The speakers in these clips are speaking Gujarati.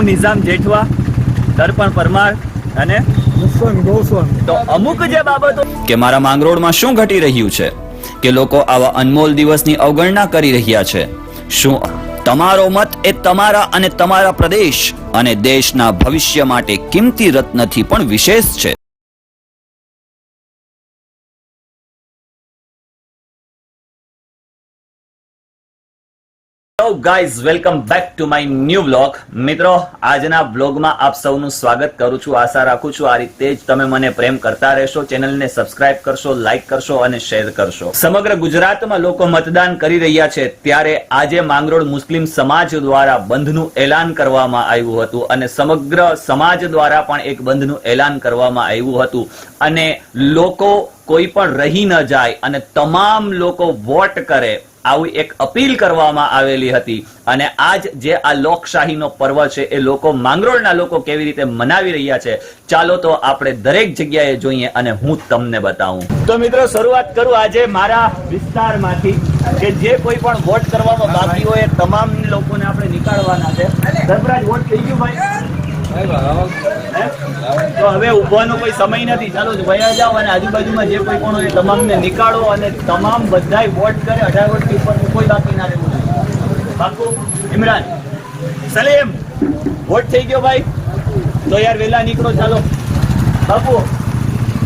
હું નિઝામ જેઠવા દર્પણ પરમાર અને તો અમુક જે બાબતો કે મારા માંગરોળમાં શું ઘટી રહ્યું છે? કે લોકો આવા અનમોલ દિવસની અવગણના કરી રહ્યા છે. શું તમારો મત એ તમારા અને તમારા પ્રદેશ અને દેશના ભવિષ્ય માટે કિંમતી રત્નથી પણ વિશેષ છે? Guys welcome back to my new blog મિત્રો, આજના બ્લોગમાં આપ સૌનું સ્વાગત કરું છું. આશા રાખું છું આ રીતે જ તમે મને પ્રેમ કરતા રહેશો. ચેનલને સબસ્ક્રાઇબ કરશો લાઇક કરશો અને શેર કરશો. સમગ્ર ગુજરાતમાં લોકો મતદાન કરી રહ્યા છે. ત્યારે આજે માંગરોળ મુસ્લિમ સમાજ દ્વારા બંધનું એલાન કરવામાં આવ્યું હતું અને સમગ્ર સમાજ દ્વારા પણ એક બંધનું એલાન કરવામાં આવ્યું હતું. અને લોકો કોઈ પણ રહી ન જાય અને તમામ લોકો વોટ કરે આવી એક અપીલ કરવામાં આવેલી હતી. અને આજ જે આ લોકશાહીનો પર્વ છે, એ લોકો માંગરોળના લોકો કેવી રીતે મનાવી રહ્યા છે, ચાલો તો આપણે દરેક જગ્યાએ જોઈએ અને હું તમને બતાવું. તો મિત્રો, શરૂઆત કરું આજે મારા વિસ્તારમાંથી કે જે કોઈ પણ વોટ કરવામાં બાકી હોય તમામ લોકોને આપણે નીકાળવાના છે. ધર્મરાજ વોટ થઈ ગયું ભાઈ? તો હવે ઉભવાનો કોઈ સમય નથી. ચાલો વયા જાઓ અને આજુબાજુમાં જે કોઈ પણ હોય તમામને નીકાળો અને તમામ બધાય વોટ કરે. અઢાર વર્ષથી ઉપર કોઈ બાકી ના રહેવું. બાપુ, ઇમરાન, સલીમ વોટ થઈ ગયો ભાઈ. તો યાર વહેલા નીકળો, ચાલો. બાપુ,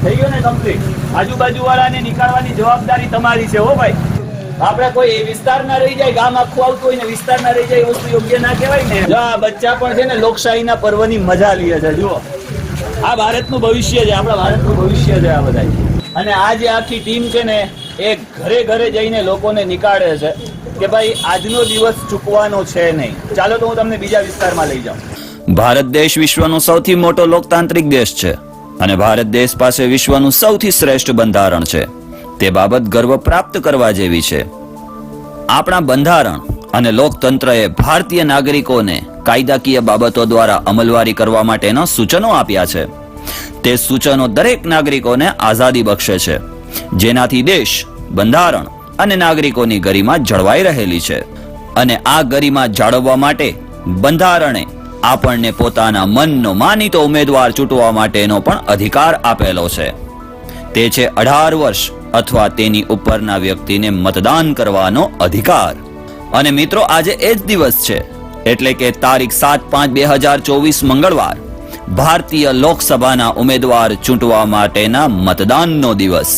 થઈ ગયો ને કમ્પ્લીટ આજુબાજુ વાળાને નીકાળવાની જવાબદારી તમારી છે હો ભાઈ. આપણે કોઈ વિસ્તાર ના રહી જાય ગામ આખું આવતું હોય ને વિસ્તાર ના રહી જાય વસ્તુ યોગ્ય ના કહેવાય ને? જો આ બચ્ચા પણ છે ને લોકશાહીના પર્વની મજા લે છે જુઓ. આ ભારતનું ભવિષ્ય છે આપણા ભારતનું ભવિષ્ય છે આ બધા અને આ જે આખી ટીમ છે ને એ ઘરે ઘરે જઈને લોકોને નીકાળે છે કે ભાઈ આજનો દિવસ ચૂકવાનો છે નહીં. ચાલો તો હું તમને બીજા વિસ્તારમાં લઈ જાઉં. ભારત દેશ વિશ્વનો સૌથી મોટો લોકતાંત્રિક દેશ છે. અને ભારત દેશ પાસે વિશ્વનું સૌથી શ્રેષ્ઠ બંધારણ છે. તે બાબત ગર્વ પ્રાપ્ત કરવા જેવી છે. આપણા બંધારણ અને લોકતંત્રએ ભારતીય નાગરિકોને કાયદાકીય બાબતો દ્વારા અમલવારી કરવા માટેના સૂચનો આપ્યા છે. તે સૂચનો દરેક નાગરિકોને આઝાદી બક્ષે છે. જેનાથી દેશ, બંધારણ અને નાગરિકોની ગરિમા જળવાઈ રહેલી છે. અને આ ગરિમા જાળવવા માટે બંધારણે આપણને પોતાના મનનો માનીતો ઉમેદવાર ચૂંટવા માટેનો પણ અધિકાર આપેલો છે. તે છે અઢાર વર્ષ અથવા તેની ઉપરના વ્યક્તિને મતદાન કરવાનો અધિકાર. અને મિત્રો, આજે એ જ દિવસ છે, એટલે કે તારીખ સાત પાંચ બે હજાર ચોવીસ મંગળવાર, ભારતીય લોકસભાના ઉમેદવાર ચૂંટવા માટેના મતદાનનો દિવસ.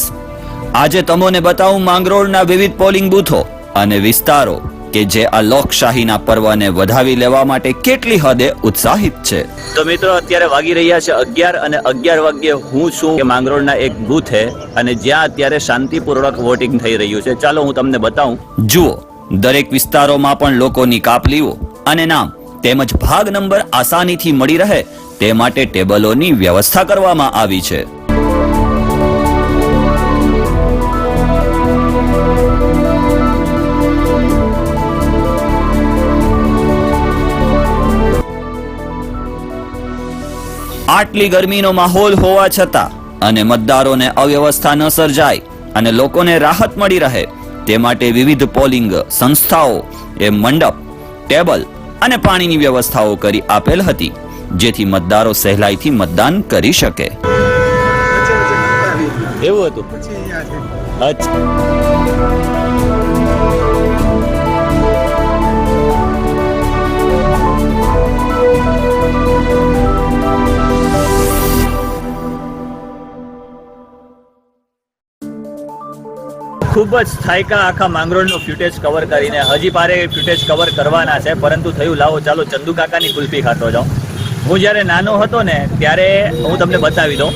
આજે તમને બતાવું માંગરોળના વિવિધ પોલિંગ બૂથો અને વિસ્તારો. કે જે આ લોકશાહીના પર્વને વધાવી લેવા માટે કેટલી હદે ઉત્સાહિત છે. તો મિત્રો અત્યારે વાગી રહ્યા છે અગિયાર અને અગિયાર વાગ્યે હું છું કે માંગરોળના એક બૂથે અને જ્યાં અત્યારે શાંતિપૂર્વક વોટિંગ થઈ રહ્યું છે. ચાલો હું તમને બતાવું. જુઓ દરેક વિસ્તારોમાં પણ લોકોની કાપલીઓ અને નામ તેમજ ભાગ નંબર આસાનીથી મળી રહે તે માટે ટેબલોની વ્યવસ્થા કરવામાં આવી છે. આટલી ગરમીનો માહોલ હોવા છતાં અને મતદારોને અવ્યવસ્થા ન સર્જાય અને લોકોને રાહત મળી રહે તે માટે વિવિધ પોલિંગ સંસ્થાઓ એ મંડપ ટેબલ અને પાણીની વ્યવસ્થાઓ કરી આપેલ હતી જેથી મતદારો સહેલાઈથી મતદાન કરી શકે. એવું હતું? અચ્છા. ખૂબ જ થાયકા આખા માંગરોળનો ફ્યુટેજ કવર કરીને હજી પારે ફ્યુટેજ કવર કરવાના છે, પરંતુ થયું, લાવો, ચાલો, ચંદુ કાકાની કુલ્ફી ખાતો જાઉં. હું જ્યારે નાનો હતો ને, ત્યારે હું તમને બતાવી દઉં.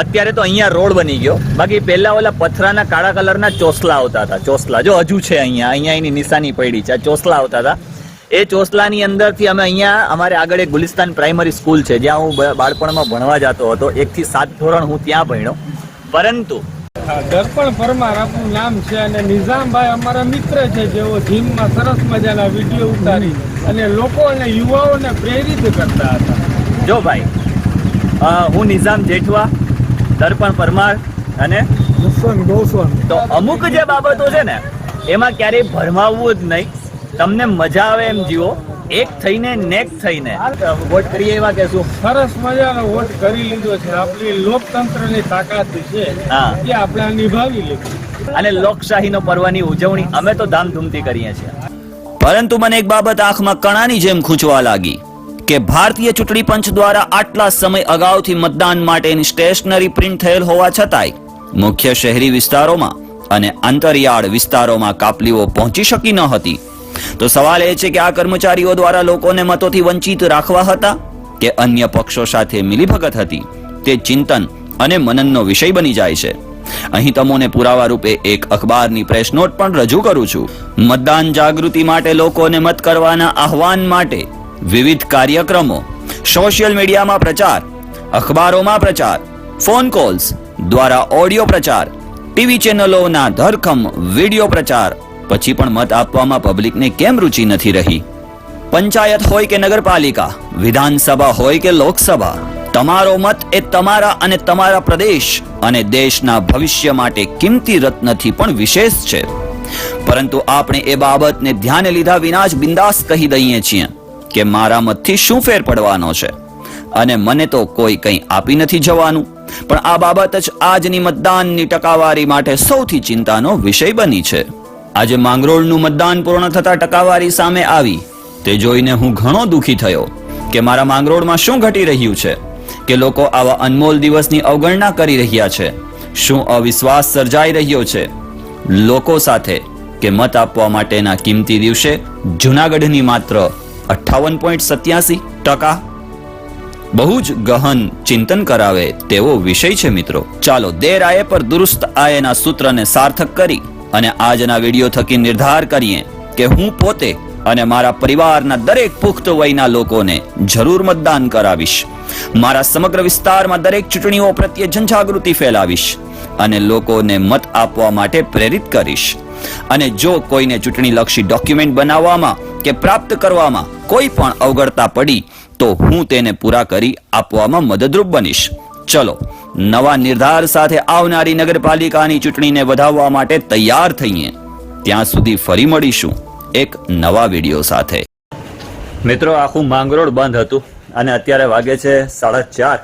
અત્યારે તો અહીંયા રોડ બની ગયો. બાકી પહેલા ઓલા પથરાના કાળા કલરના ચોસલા આવતા હતા. ચોસલા, જો હજુ છે અહીંયા અહીંયા એની નિશાની પડી છે. ચોસલા આવતા હતા. એ ચોસલાની અંદરથી અમે અહીંયા, અમારે આગળ એક ગુલિસ્તાન પ્રાઇમરી સ્કૂલ છે, જ્યાં હું બાળપણમાં ભણવા જતો હતો. એકથી સાત ધોરણ હું ત્યાં ભણ્યો. પરંતુ દર્પણ પરમાર આપણું નામ છે અને નિઝામભાઈ અમારા મિત્ર છે જેઓ જીમમાં સરસ મજાના વીડિયો ઉતારી અને લોકો અને યુવાઓને પ્રેરિત કરતા હતા. જો ભાઈ હું નિઝામ જેઠવા દર્પણ પરમાર અને તો અમુક જે બાબતો છે ને એમાં ક્યારેય ભરમાવવું જ નહીં. તમને મજા આવે એમ જીવો. એક થઈને નેક થઈને. વોટ કરીએ એવા કે શું? સરસ મજાનો વોટ કરી લીધો છે. આપણી લોકતંત્રની તાકાત છે હા. એ આપણે નિભાવી લીધી. અને લોકશાહીનો પર્વની ઉજવણી અમે તો ધામધૂમથી કરીએ છીએ. પરંતુ મને એક બાબત આંખમાં કણાની જેમ ખૂંચવા લાગી કે ભારતીય ચૂંટણી પંચ દ્વારા આટલા સમય અગાઉથી મતદાન માટેની સ્ટેશનરી પ્રિન્ટ થયેલ હોવા છતાંય મુખ્ય શહેરી વિસ્તારોમાં અને અંતરિયાળ વિસ્તારોમાં કાપલીઓ પહોંચી શકી ન હતી. તો સવાલ એ છે કે આ કર્મચારીઓ દ્વારા લોકોને મતોથી વંચિત રાખવા હતા કે અન્ય પક્ષો સાથે મિલીભગત હતી? તે ચિંતન અને મનનનો વિષય બની જાય છે. અહીં તમોને પુરાવા રૂપે એક અખબારની પ્રેસ નોટ પણ રજૂ કરું છું. મતદાન જાગૃતિ માટે લોકોને મત કરવાના આહવાન માટે વિવિધ કાર્યક્રમો સોશિયલ મીડિયામાં પ્રચાર, અખબારોમાં પ્રચાર ફોન કોલ્સ દ્વારા ઓડિયો પ્રચાર ટીવી ચેનલોના ધરખમ વિડિયો પ્રચાર પછી પણ મત આપવામાં પબ્લિકને કેમ રુચિ નથી રહી? પંચાયત હોય કે નગરપાલિકા, વિધાનસભા હોય કે લોકસભા, તમારો મત એ તમારા અને તમારા પ્રદેશ અને દેશના ભવિષ્ય માટે કિંમતી રત્નથી પણ વિશેષ છે. પરંતુ આપણે એ બાબતને ધ્યાને લીધા વિના જ બિંદાસ કહી દઈએ છીએ કે મારા મતથી શું ફેર પડવાનો છે? અને મને તો કોઈ કંઈ આપી નથી જવાનું. પણ આ બાબત જ આજની મતદાનની ટકાવારી માટે સૌથી ચિંતાનો વિષય બની છે. આજે માંગરોળનું મતદાન પૂર્ણ થતા ટકાવારી સામે આવી. તે જોઈને હું ઘણો દુઃખી થયો કે મારા માંગરોળમાં શું ઘટી રહ્યું છે? કે લોકો આવા અનમોલ દિવસની અવગણના કરી રહ્યા છે? શું અવિશ્વાસ સર્જાઈ રહ્યો છે? લોકો સાથે કે મત આપવા માટેના કિંમતી દિવસે જૂનાગઢની માત્ર અઠ્ઠાવન પોઈન્ટ સત્યાસી ટકા? બહુ જ ગહન ચિંતન કરાવે તેવો વિષય છે મિત્રો. ચાલો દેર આયે પર દુરુસ્ત આયેના સૂત્રને સાર્થક કરી. અને આજના વીડિયો થકી નિર્ધાર કરીએ કે હું પોતે અને મારા પરિવારના દરેક પુખ્ત વયના લોકોને જરૂર મતદાન કરાવીશ. મારા સમગ્ર વિસ્તારમાં દરેક ચૂંટણીઓ પ્રત્યે જનજાગૃતિ ફેલાવીશ અને લોકોને મત આપવા માટે પ્રેરિત કરીશ. અને જો કોઈને ચૂંટણી લક્ષી ડોક્યુમેન્ટ બનાવવામાં કે પ્રાપ્ત કરવામાં કોઈ પણ અવગડતા પડી, તો હું તેને પૂરા કરી આપવામાં મદદરૂપ બનીશ. ચલો, નવા નિર્ધાર સાથે આવનારી નગરપાલિકાની ચૂંટણીને વધાવવા માટે તૈયાર થઈએ. ત્યાં સુધી ફરી મળીશું. એક નવા વીડિયો સાથે. મિત્રો, આખું માંગરોળ બંધ હતું અને અત્યારે વાગે છે સાડા ચાર.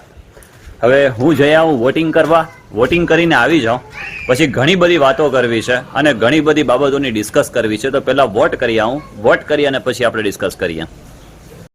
હવે હું જઈ આવું વોટિંગ કરવા. વોટિંગ કરીને આવી જાઉં. પછી ઘણી બધી વાતો કરવી છે અને ઘણી બધી બાબતોની ડિસ્કસ કરવી છે. તો પહેલાં વોટ કરી આવું. વોટ કરી અને પછી આપણે ડિસ્કસ કરીએ.